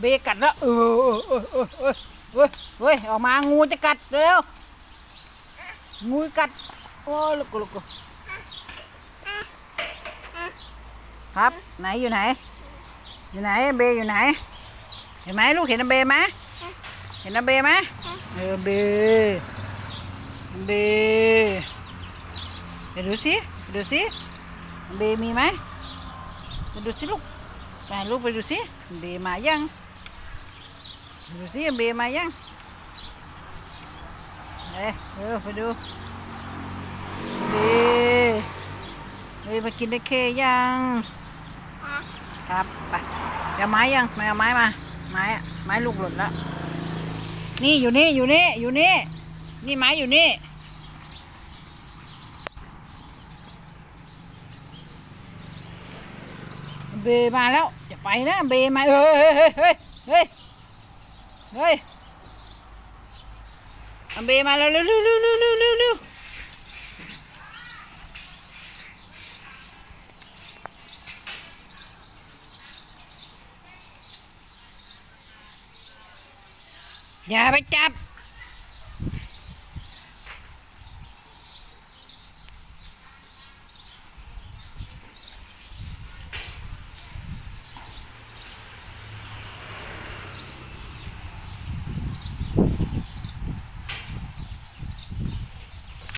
เบกัดแล้วเออเออเออเออเออเว้ยเว้ยออกมางูจะกัดเร็วงูกัดโอ้ลูกกูลูกกูครับไหนอยู่ไหน อยู่ไหนเบอยู่ไหน เห็นไหมลูกเห็นน้ำเบไหมเห็นน้ำเบไหมเออเบเบไปดูสิไปดูสิเบมีไหมไปดูสิลูกไปลูกไปดูสิเบมายัง ดูสิเบมายังเอ้ยเออไปดูเบเบมากินได้เคยังครับไปเอาไม้ยังไม่เอาไม้มาไม้อะไม้ลูกหล่นแล้วนี่อยู่นี่อยู่นี่อยู่นี่นี่ไม้อยู่นี่เบมาแล้วอย่าไปนะเบมาเฮ้ยเฮ้ยเฮ้ย เฮ้ยเฮ้ยเอาเบมาแล้วเร็วเร็วเร็วเร็วเร็วเร็วเร็วอย่าไปจับ